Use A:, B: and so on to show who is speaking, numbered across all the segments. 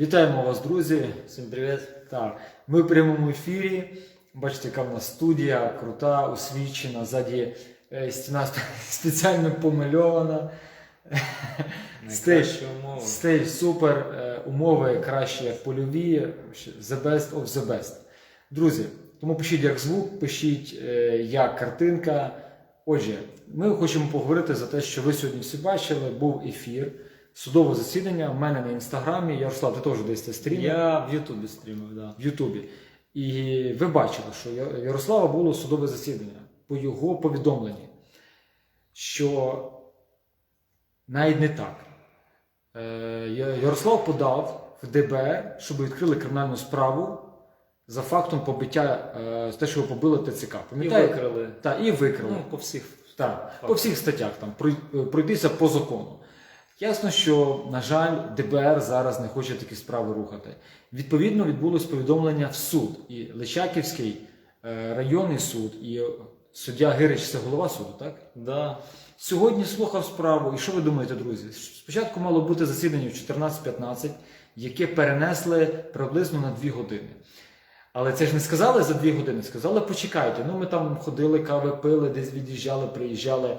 A: Вітаємо вас, друзі.
B: Всім привіт.
A: Так, ми в прямому ефірі. Бачите, яка в нас студія крута, освічена. Ззаді е, стіна спеціально помальована. Стиль, стиль супер, е, умови кращі як польові. The best of the best. Друзі, тому пишіть як звук, пишіть е, як картинка. Отже, ми хочемо поговорити за те, що ви сьогодні всі бачили. Був ефір, судове засідання. У мене на інстаграмі. Ярослав, ти теж десь це стрімив.
B: Я в Ютубі стрімив, да.
A: в Ютубі. І ви бачили, що Ярослава було судове засідання по його повідомленні, що навіть не так. Е, Ярослав подав в ДБР, щоб відкрили кримінальну справу за фактом побиття, е, те, що його побили ТЦК.
B: І викрили.
A: Так, і викрили.
B: Ну, по всіх.
A: Так, по всіх статтях там прой- пройтися по закону. Ясно, що, на жаль, ДБР зараз не хоче такі справи рухати. Відповідно, відбулось повідомлення в суд. І Личаківський е, районний суд, і суддя Гирич це голова суду, так?
B: Да.
A: Сьогодні слухав справу. І що ви думаєте, друзі? Спочатку мало бути засідання в 14.15, яке перенесли приблизно на 2 години. Але це ж не сказали за 2 години, сказали, почекайте. Ну, ми там ходили, кави пили, десь від'їжджали, приїжджали.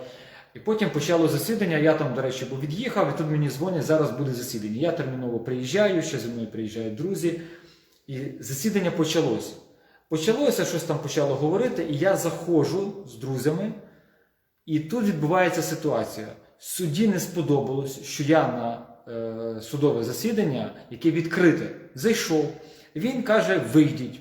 A: І потім почало засідання. Я там, до речі, був від'їхав, і тут мені дзвонять, зараз буде засідання. Я терміново приїжджаю, ще зі мною приїжджають друзі. І засідання почалося. Почалося, щось там почало говорити, і я заходжу з друзями. І тут відбувається ситуація. Судді не сподобалось, що я на е, судове засідання, яке відкрите, зайшов. Він каже: вийдіть.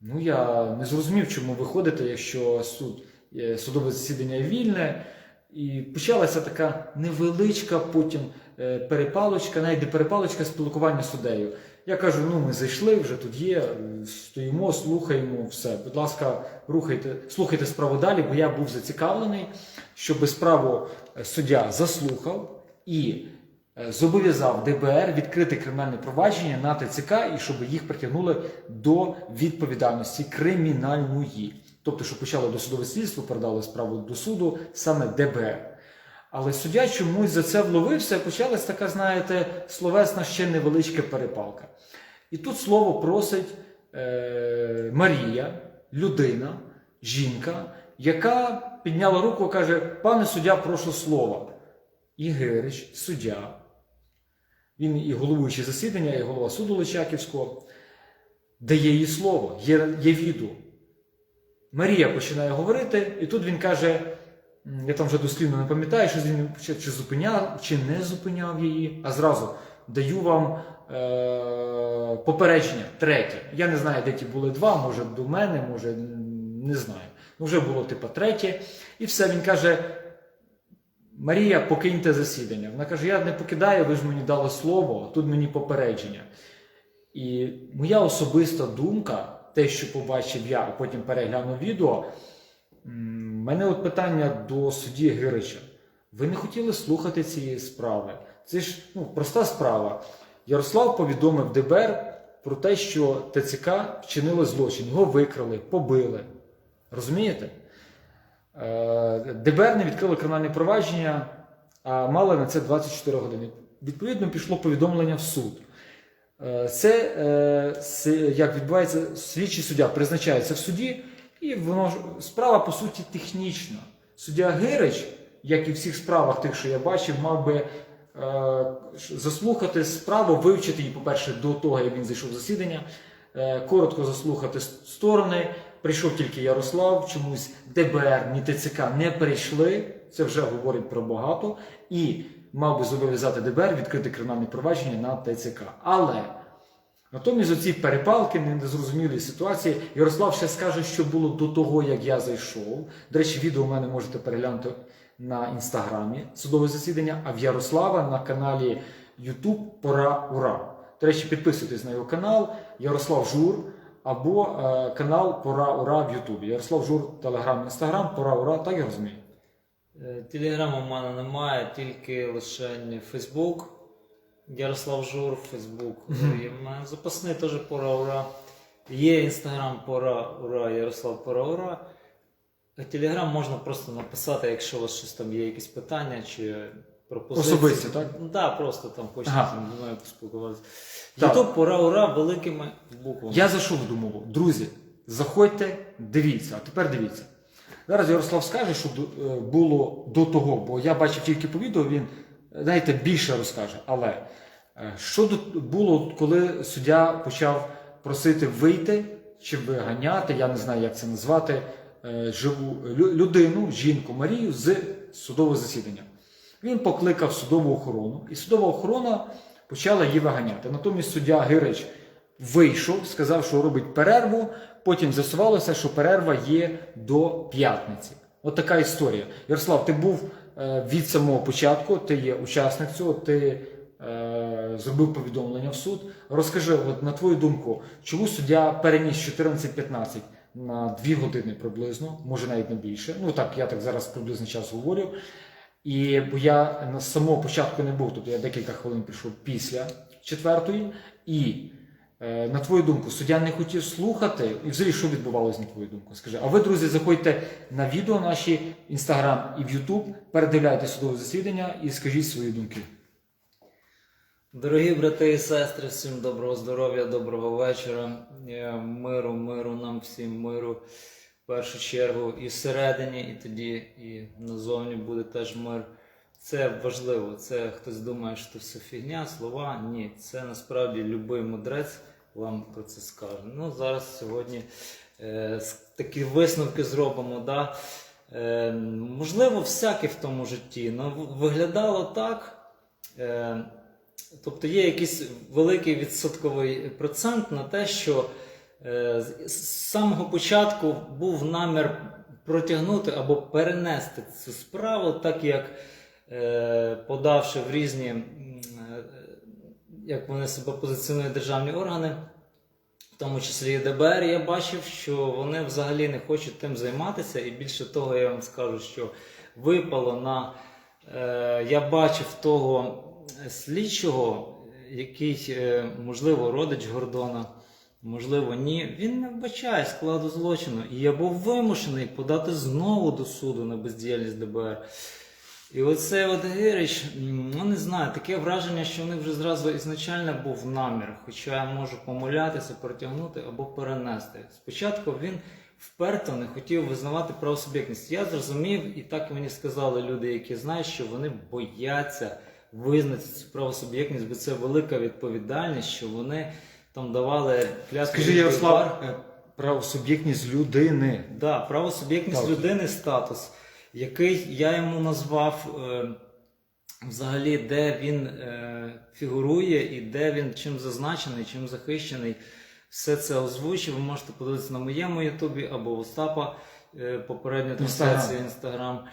A: Ну я не зрозумів, чому ви ходите, якщо суд, е, судове засідання вільне. І почалася така невеличка потім е, перепалочка, навіть перепалочка спілкування з суддею. Я кажу: ну ми зайшли, вже тут є, е, стоїмо, слухаємо все. Будь ласка, рухайте, слухайте справу далі, бо я був зацікавлений, щоб справу е, суддя заслухав і зобов'язав ДБР відкрити кримінальне провадження на ТЦК і щоб їх притягнули до відповідальності кримінальної. Тобто, що почало досудове слідство, передали справу до суду саме ДБР. Але суддя чомусь за це вловився, почалась така, знаєте, словесна ще невеличка перепалка. І тут слово просить е, Марія, людина, жінка, яка підняла руку і каже: пане суддя, прошу слова. І Гирич, суддя, він і головуючий засідання, і голова суду Личаківського, дає їй слово, є, є відео. Марія починає говорити, і тут він каже: я там вже дослівно не пам'ятаю, що він чи, зупиняв, чи не зупиняв її, а зразу даю вам е- попередження третє. Я не знаю, де ті були два, може до мене, може не знаю. Ну, вже було типу третє. І все, він каже: Марія, покиньте засідання. Вона каже: Я не покидаю, ви ж мені дали слово, тут мені попередження. І моя особиста думка, те, що побачив я, а потім переглянув відео, мене от питання до судді Гирича. Ви не хотіли слухати цієї справи? Це ж ну, проста справа. Ярослав повідомив ДБР про те, що ТЦК вчинили злочин, його викрали, побили. Розумієте? Е, ДБР не відкрили кримінальне провадження, а мали на це 24 години. Відповідно, пішло повідомлення в суд. Е, Це е, як відбувається, слідчий суддя призначається в суді, і воно справа по суті технічна. Суддя Гирич, як і в всіх справах, тих, що я бачив, мав би е, заслухати справу, вивчити її, по-перше, до того, як він зайшов в засідання, коротко заслухати сторони. Прийшов тільки Ярослав, чомусь ДБР, ні ТЦК не прийшли. Це вже говорить про багато. І мав би зобов'язати ДБР відкрити кримінальне провадження на ТЦК. Але натомість оці перепалки, незрозумілі ситуації, Ярослав ще скаже, що було до того, як я зайшов. До речі, відео у мене можете переглянути на інстаграмі судове засідання, а в Ярослава на каналі YouTube Пора Ура. До речі, підписуйтесь на його канал Ярослав Жур або е, канал Пора Ура в Ютубі. Ярослав Жур, Телеграм, Інстаграм, Пора Ура, так я розумію.
B: Е, Телеграму в мене немає, тільки лише Фейсбук. Ярослав Жур, Фейсбук. Мене запасний теж пора ура. Є інстаграм пора ура, Ярослав пора ура. Телеграм можна просто написати, якщо у вас щось там є якісь питання, чи пропозиції.
A: Особисті, так?
B: Ну так, просто там хочете
A: Ага.
B: зі мною поспілкуватися. Ютуб пора ура великими буквами.
A: Я зайшов в думову. Друзі, заходьте, дивіться. А тепер дивіться. Зараз Ярослав скаже, що е, було до того, бо я бачив тільки по відео, він, знаєте, більше розкаже. Але е, що було, коли суддя почав просити вийти чи виганяти, я не знаю, як це назвати, е, живу людину, жінку Марію з судового засідання. Він покликав судову охорону, і судова охорона почала її виганяти. Натомість суддя Гирич вийшов, сказав, що робить перерву. Потім з'ясувалося, що перерва є до п'ятниці. От така історія. Ярослав, ти був е, від самого початку, ти є учасник цього, ти е, зробив повідомлення в суд. Розкажи, от, на твою думку, чому суддя переніс 14-15 на 2 години приблизно, може навіть не більше. Ну так, я так зараз приблизно час говорю. І бо я на самого початку не був, тобто я декілька хвилин прийшов після четвертої. І на твою думку, суддя не хотів слухати, і взагалі що відбувалося на твою думку? Скажи, а ви, друзі, заходьте на відео наші інстаграм і в Ютуб, передивляйте судове засідання і скажіть свої думки.
B: Дорогі брати і сестри, всім доброго здоров'я, доброго вечора, Е, миру, миру нам всім, миру в першу чергу і всередині, і тоді, і назовні буде теж мир. Це важливо. Це хтось думає, що це фігня, слова. Ні, це насправді любий мудрець вам про це скаже. Ну, зараз сьогодні е, такі висновки зробимо. Да? Е, можливо, всяке в тому житті. Ну, виглядало так. Е, Тобто є якийсь великий відсотковий процент на те, що е, з- самого початку був намір протягнути або перенести цю справу, так як подавши в різні, е, як вони себе позиціонують державні органи, в тому числі і ДБР, я бачив, що вони взагалі не хочуть тим займатися. І більше того, я вам скажу, що випало на. Е, я бачив того слідчого, який, е, можливо, родич Гордона, можливо, ні. Він не вбачає складу злочину. І я був вимушений подати знову до суду на бездіяльність ДБР. І оцей от Гирич, ну не знаю, таке враження, що в них вже зразу ізначально був намір, хоча я можу помилятися, протягнути або перенести. Спочатку він вперто не хотів визнавати правосуб'єктність. Я зрозумів, і так мені сказали люди, які знають, що вони бояться визнати цю правосуб'єктність, бо це велика відповідальність, що вони там давали клятву.
A: Скажи, Ярослав, е, правосуб'єктність людини.
B: Да, правосуб'єктність
A: Так.
B: людини статус, який я йому назвав е, взагалі, де він е, фігурує і де він чим зазначений, чим захищений. Все це озвучив. Ви можете подивитися на моєму Ютубі або Остапа е, попередня трансляція Інстаграм.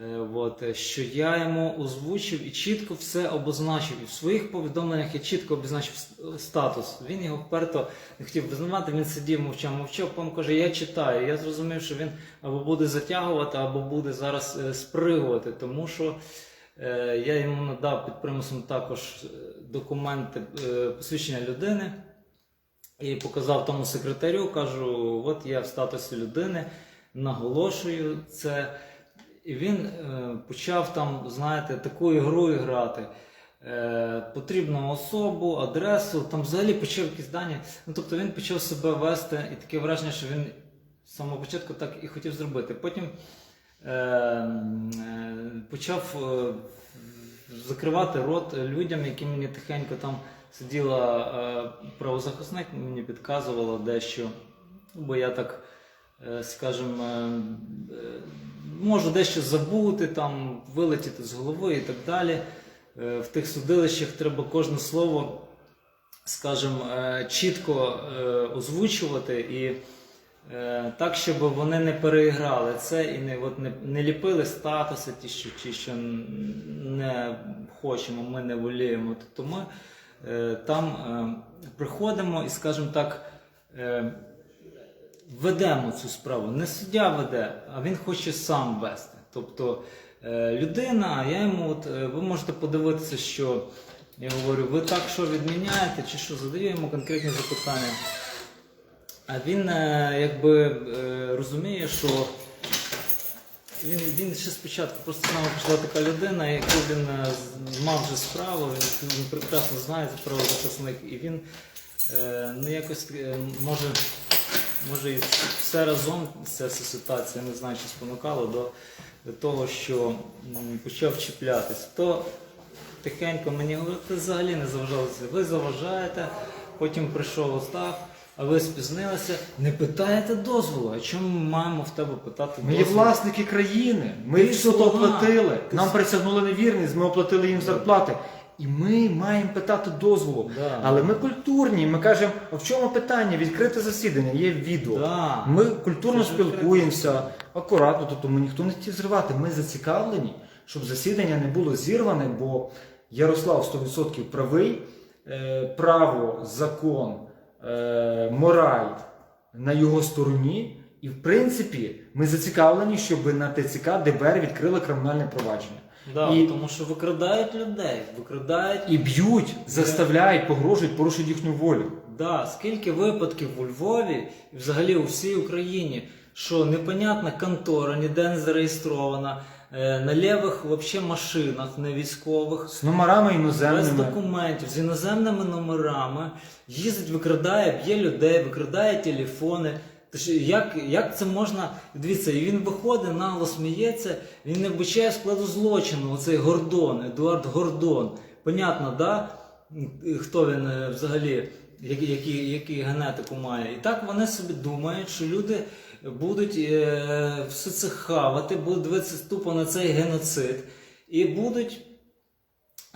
B: Е, от, е, що я йому озвучив і чітко все обозначив. І в своїх повідомленнях я чітко обозначив статус. Він його вперто не хотів визнавати, він сидів, мовчав, мовчав, потім каже, я читаю. Я зрозумів, що він або буде затягувати, або буде зараз е, спригувати, тому що е, я йому надав під примусом також е, документи е, посвідчення людини. І показав тому секретарю, кажу, от я в статусі людини, наголошую це. І він е, почав там, знаєте, таку ігру грати. Е, потрібну особу, адресу, там взагалі почав якісь дані. Ну, тобто він почав себе вести, і таке враження, що він з самого початку так і хотів зробити. Потім е, е, почав е, закривати рот людям, які мені тихенько там сиділа е, правозахисник, мені підказувала дещо, бо я так, е, скажімо, е, можу дещо забути, там, вилетіти з голови і так далі. Е, В тих судилищах треба кожне слово, скажімо, е, чітко е, озвучувати і так, щоб вони не переіграли це і не, от, не, не ліпили статуси, ті, що, ті, що не хочемо, ми не воліємо. Тобто ми е, там приходимо і, скажімо так, ведемо цю справу. Не суддя веде, а він хоче сам вести. Тобто е, людина, я йому, от, е, ви можете подивитися, що я говорю, ви так що відміняєте, чи що задаю йому конкретні запитання. А він е, якби розуміє, що він, він ще спочатку просто з нами прийшла така людина, яку він мав вже справу, він, прекрасно знає це правозахисник, і він ну якось може, може і все разом, ця ситуація, не знаю, що спонукало до, до того, що почав чіплятись. То тихенько мені говорить, ти взагалі не заважалися. Ви заважаєте, потім прийшов Остап, а ви спізнилися. Не питаєте дозволу. А чому ми маємо в тебе питати
A: Ми є власники країни, ми все оплатили. Нам присягнули невірність, ми оплатили їм зарплати. І ми маємо питати дозволу.
B: Да.
A: Але ми культурні, ми кажемо, а в чому питання? Відкрите засідання, є відео.
B: Да.
A: Ми культурно
B: Це
A: спілкуємося, акуратно, то тому ніхто не хотів зривати. Ми зацікавлені, щоб засідання не було зірване, бо Ярослав 100% правий, Е, право, закон, е, мораль на його стороні. І в принципі ми зацікавлені, щоб на ТЦК ДБР відкрили кримінальне провадження.
B: Да,
A: І-
B: Тому що викрадають людей, викрадають.
A: І б'ють, заставляють, погрожують, порушують їхню волю.
B: Да, скільки випадків у Львові і взагалі у всій Україні, що непонятна контора ніде не зареєстрована, е, на лівих вообще машинах, не військових,
A: З номерами
B: без документів, з іноземними номерами, їздить, викрадає, б'є людей, викрадає телефони. Як, як це можна? Дивіться, і він виходить, нагло сміється, він не вбачає складу злочину, оцей Гордон, Едуард Гордон. Понятно, да? Хто він е, взагалі, який, який, генетику має. І так вони собі думають, що люди будуть е, все це хавати, будуть дивитися тупо на цей геноцид і будуть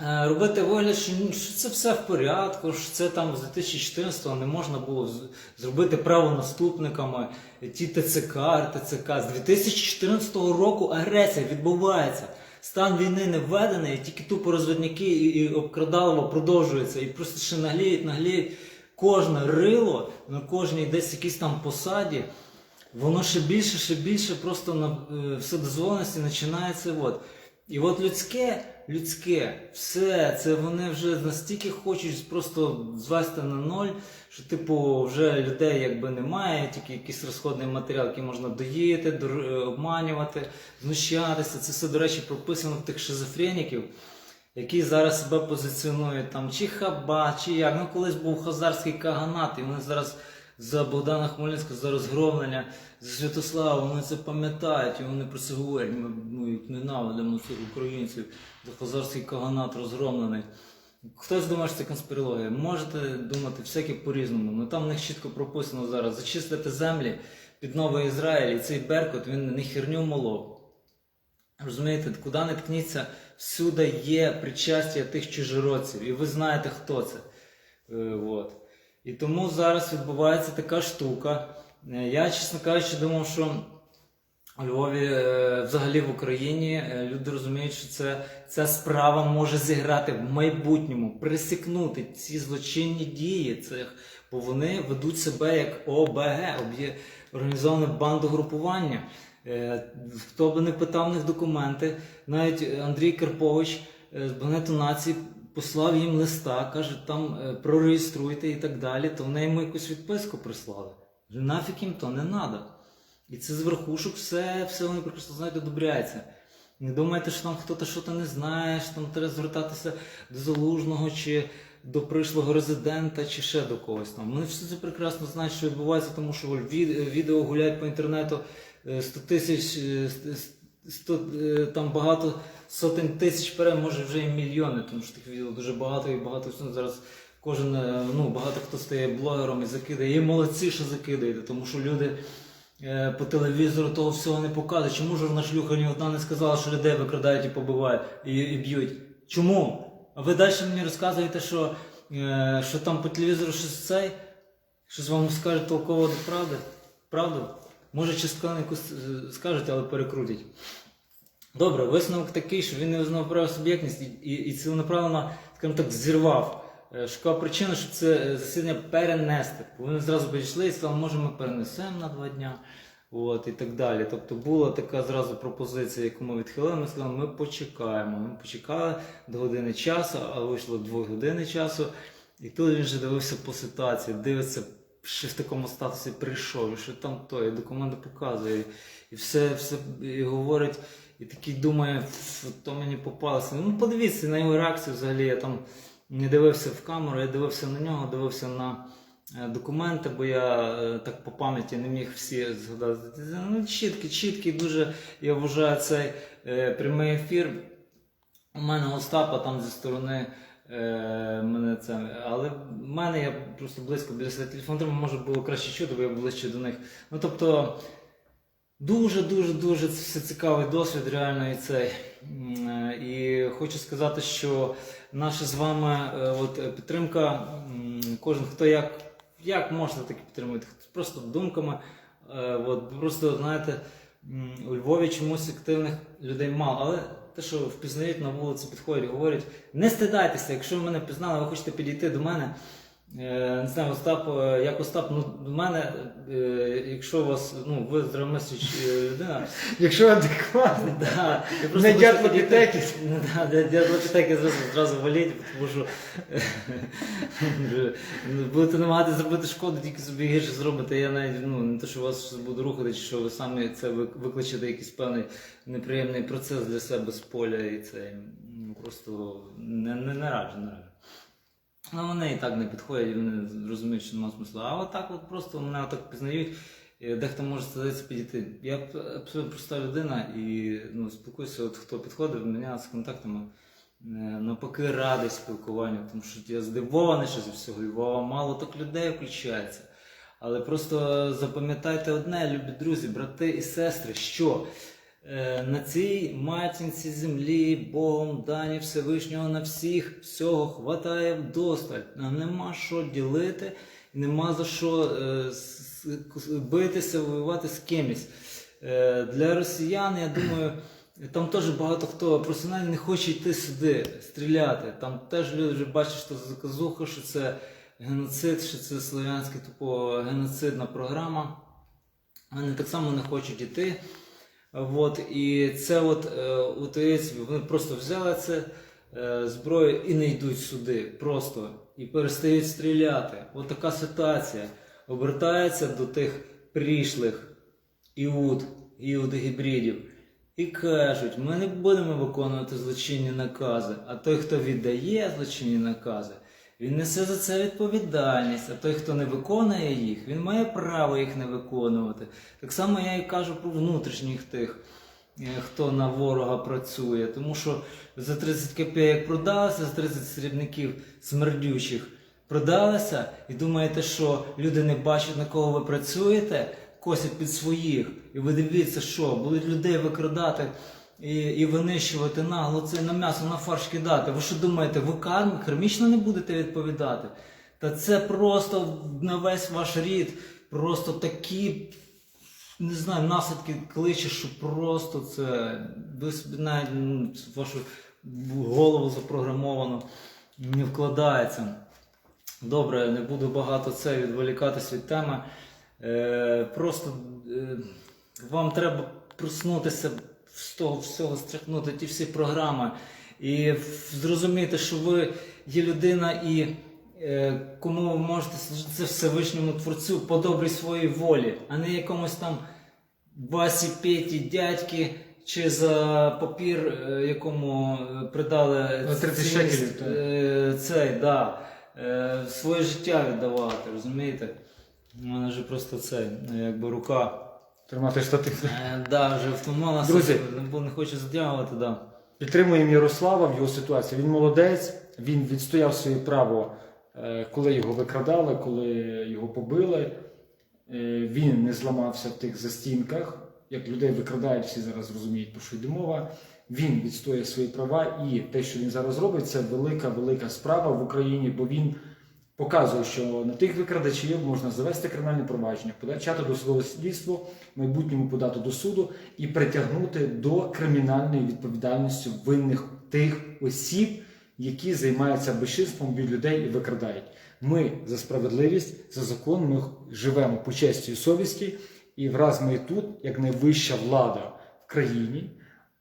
B: робити вигляд, що, це все в порядку, що це там з 2014-го не можна було зробити правонаступниками ті ТЦК, РТЦК. З 2014 року агресія відбувається. Стан війни не введений, тільки тупо розвідники і, і обкрадалово продовжується. І просто ще нагліють, нагліють кожне рило на кожній десь якійсь там посаді. Воно ще більше, ще більше просто на е, вседозволеності починається. От. І от людське, людське, все, це вони вже настільки хочуть просто звести на ноль, що типу вже людей якби немає, тільки якийсь розходний матеріал, який можна доїти, е, обманювати, знущатися. Це все, до речі, прописано в тих шизофреніків, які зараз себе позиціонують там чи хаба, чи як. Ну колись був хазарський каганат, і вони зараз за Богдана Хмельницького за розгромлення, за Святослава, вони це пам'ятають, і вони про це говорять. Ми ну, ненавидимо цих українців, за хазарський каганат розгромлений. Хтось думає, що це конспірологія. Можете думати всяке по-різному. Ну там в них чітко прописано зараз зачистити землі під Новий Ізраїль, і цей Беркут він не херню молов. Розумієте, куди не ткніться, всюди є причастя тих чужородців, і ви знаєте, хто це. Е, от. І тому зараз відбувається така штука. Е, Я, чесно кажучи, думав, що у Львові, е, взагалі в Україні, е, люди розуміють, що це, ця справа може зіграти в майбутньому, присікнути ці злочинні дії цих, бо вони ведуть себе як ОБГ, організоване бандогрупування. Хто би не питав в них документи, навіть Андрій Карпович з Багнету нації послав їм листа, каже, там е, прореєструйте і так далі, то вони йому якусь відписку прислали. Нафіг їм то не треба. І це з верхушок все, все вони прекрасно знають, одобряється. Не думайте, що там хтось щось не знає, що там треба звертатися до залужного чи до пришлого резидента, чи ще до когось там. Вони все це прекрасно знають, що відбувається, тому що ві- відео гуляють по інтернету е, 100 тисяч, е, 100, е, там багато сотень тисяч пере, може вже і мільйони, тому що тих відео дуже багато і багато всього зараз. Кожен, е, ну багато хто стає блогером і закидає. І молодці, що закидаєте, тому що люди е, по телевізору того всього не показують. Чому жодна шлюха ні одна не сказала, що людей викрадають і побивають і, і б'ють? Чому? А ви далі мені розказуєте, що, е, що там по телевізору щось цей, щось вам скажуть толково до правди? Правду? Може, частково якусь е, скажуть, але перекрутять. Добре, висновок такий, що він не визнав правосуб'єктність і, і, і ціленаправленно, скажімо так, зірвав. Е, Шукав причину, щоб це е, засідання перенести. Вони зразу підійшли і сказали, може ми перенесемо на два дня. От, і так далі. Тобто була така зразу пропозиція, яку ми відхилили. Ми сказали, ми почекаємо. Ми почекали до години часу, а вийшло дві години часу. І тут він вже дивився по ситуації, дивиться ще в такому статусі прийшов, що там то, і документи показує, і все, все і говорить, і такий думає, то мені попалося. Ну подивіться на його реакцію взагалі. Я там не дивився в камеру, я дивився на нього, дивився на е, документи, бо я е, так по пам'яті не міг всі згадати. Ну, чіткий, чіткий, дуже я вважаю цей е, прямий ефір. У мене Остапа там зі сторони мене це. Але в мене я просто близько біля телефону, може було краще чути, бо я ближче до них. Ну тобто. Дуже, дуже, дуже це цікавий досвід, реально і цей. Е, І хочу сказати, що наша з вами е, от, підтримка, кожен хто як, як можна таки підтримувати, просто думками. Е, От, просто, знаєте, у Львові чомусь активних людей мало, але те, що впізнають на вулиці, підходять, говорять, не стидайтеся, якщо ви мене впізнали, ви хочете підійти до мене. Е, Не знаю, Остап, е, як Остап, ну до мене, е, якщо у вас, ну, ви здравомисляча людина,
A: Якщо адекватно.
B: Да,
A: Не
B: хочу
A: дятла
B: підійти-
A: Пітеки.
B: Ну, да, дя- зразу, зразу валіть, тому що ну, будете намагатися зробити шкоду, тільки собі гірше зробите. Я навіть ну, не те, що вас буду рухати, чи що ви самі це викличете якийсь певний неприємний процес для себе з поля і це ну, просто не, не, не раджу, не раджу. Ну, вони і так не підходять, вони розуміють, що немає смисла. А отак от просто мене отак пізнають. Дехто може здається підійти. Я абсолютно проста людина і ну, спілкуюся, от хто підходив, мене з контактами. е, Навпаки, радий спілкуванню, тому що я здивований, що зі всього Львова мало так людей включається. Але просто запам'ятайте одне, любі друзі, брати і сестри, що на цій матінці землі Богом дані Всевишнього на всіх всього хватає вдосталь. Нам нема що ділити, нема за що е, битися, воювати з кимось. Е, для росіян, я думаю, там теж багато хто професіонально не хоче йти сюди, стріляти. Там теж люди вже бачать, що це заказуха, що це геноцид, що це слов'янська тупо геноцидна програма. Вони так само не хочуть йти. От, і це от е, вони просто взяли це е, зброю і не йдуть сюди. Просто і перестають стріляти. От така ситуація. Обертається до тих прийшлих іуд, іудогібридів. І кажуть, ми не будемо виконувати злочинні накази, а той, хто віддає злочинні накази, він несе за це відповідальність, а той, хто не виконує їх, він має право їх не виконувати. Так само я і кажу про внутрішніх тих, е, хто на ворога працює. Тому що за 30 копійок продалися, за 30 срібників смердючих продалися, і думаєте, що люди не бачать, на кого ви працюєте, косять під своїх. І ви дивіться, що будуть людей викрадати і, і винищувати нагло це на м'ясо, на фарш кидати. Ви що думаєте, ви карм, кармічно не будете відповідати? Та це просто на весь ваш рід, просто такі, не знаю, наслідки кличе, що просто це ви собі навіть ну, вашу голову запрограмовано не вкладається. Добре, не буду багато це відволікатись від теми. Е, просто е, вам треба проснутися з того всього, стряхнути ті всі програми і зрозуміти, що ви є людина і е, кому ви можете служити Всевишньому Творцю по добрій своїй волі, а не якомусь там Васі, Петі, дядьки. Чи за папір, е, якому е, придали
A: 30 шекелів,
B: цей, да, своє життя віддавати, розумієте? У мене вже просто це, ну, якби рука.
A: Тримати штатив.
B: Е, да, вже втомилася,
A: Друзі.
B: не, не хочу задягувати, да.
A: Підтримуємо Ярослава в його ситуації. Він молодець, він відстояв своє право, е, коли його викрадали, коли його побили. Е, Він не зламався в тих застінках. Як людей викрадають, всі зараз розуміють, про що йде мова. Він відстоює свої права, і те, що він зараз робить, це велика, велика справа в Україні, бо він показує, що на тих викрадачів можна завести кримінальне провадження, почати досудове слідство, в майбутньому подати до суду і притягнути до кримінальної відповідальності винних тих осіб, які займаються безчинством від людей і викрадають. Ми за справедливість, за закон, ми живемо по честі і совісті, і враз ми тут, як найвища влада в країні.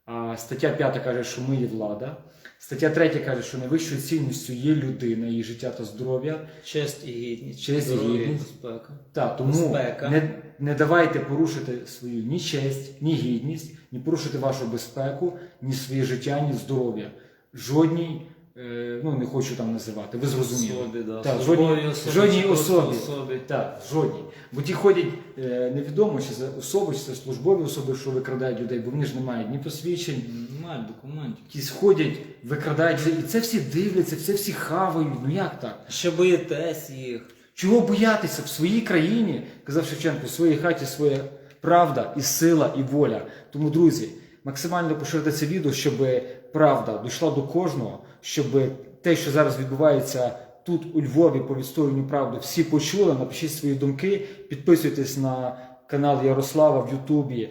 A: А стаття 5 каже, що ми є влада. Стаття 3 каже, що найвищою цінністю є людина, її життя та здоров'я.
B: Честь і гідність,
A: Честь і гідність.
B: безпека.
A: Так, тому
B: Безпека.
A: не, не давайте порушити свою ні честь, ні гідність, ні порушити вашу безпеку, ні своє життя, ні здоров'я. Жодній, ну не хочу там називати, ви зрозуміли.
B: Особі, да.
A: Так, жодній,
B: особі,
A: жодній особі.
B: особі.
A: Так, жодній. Бо ті ходять е, невідомо, чи це особи, чи це службові особи, що викрадають людей, бо вони ж не мають ні посвідчень,
B: Немає документів.
A: якісь ходять, викрадають людей. І це всі дивляться, це всі хавають. Ну як так?
B: Ще боїтесь їх.
A: Чого боятися в своїй країні, казав Шевченко, в своїй хаті своя правда і сила, і воля. Тому, друзі, максимально поширити це відео, щоб правда дійшла до кожного, щоб те, що зараз відбувається тут, у Львові, по відстоюванню правди, всі почули. Напишіть свої думки, підписуйтесь на канал Ярослава в Ютубі,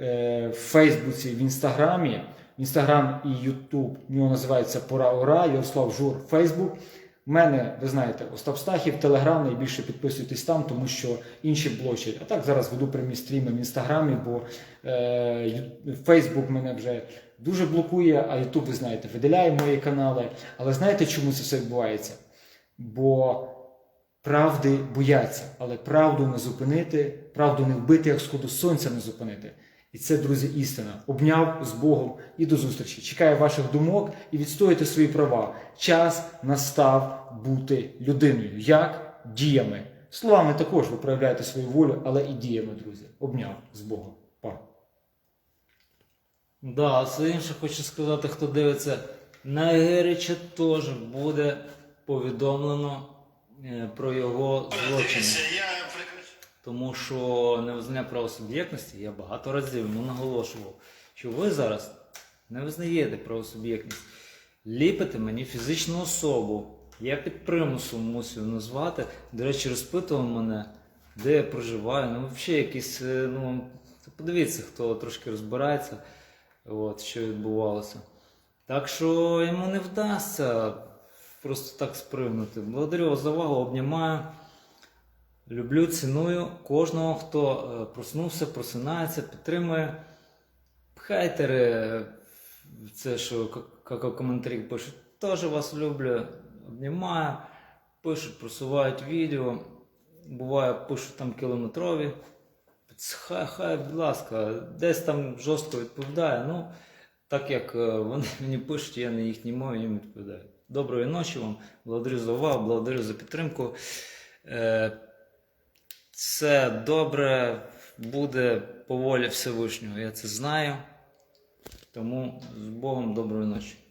A: е, в Фейсбуці, в Інстаграмі. Інстаграм і Ютуб нього називається Пора Ура, Ярослав Жур, Фейсбук. Мене, ви знаєте, Остап Стахів, Телеграм, найбільше підписуйтесь там, тому що інші блочать. А так зараз веду прямі стріми в інстаграмі, бо е, Фейсбук мене вже дуже блокує, а Ютуб, ви знаєте, видаляє мої канали. Але знаєте, чому це все відбувається? Бо правди бояться, але правду не зупинити, правду не вбити, як сходу сонця не зупинити. І це, друзі, істина. Обняв з Богом і до зустрічі. Чекаю ваших думок і відстоюйте свої права. Час настав бути людиною. Як? Діями. Словами також ви проявляєте свою волю, але і діями, друзі. Обняв з Богом. Па.
B: Да, все інше хочу сказати, хто дивиться, на Герича теж буде повідомлено е, про його злочини. Тому що невизнання правосуб'єктності я багато разів йому наголошував, що ви зараз не визнаєте правосуб'єктність. Ліпите мені фізичну особу. Я під примусом мусив назвати. До речі, розпитував мене, де я проживаю. Ну, взагалі якісь, е, ну, подивіться, хто трошки розбирається, от, що відбувалося. Так що йому не вдасться просто так спригнути. Благодарю вас за увагу, обнімаю. Люблю, ціную кожного, хто е, проснувся, просинається, підтримує. Хейтери, е, це що як коментарі пишуть, теж вас люблю, обнімаю, пишуть, просувають відео. Буває, пишуть там кілометрові. Хай, хай, будь ласка, десь там жорстко відповідає. Ну, так як е, вони мені пишуть, я на їхній мові їм відповідаю. Доброї ночі вам, благодарю за увагу, благодарю за підтримку. Е, все добре буде по волі Всевишнього. Я це знаю. Тому з Богом доброї ночі.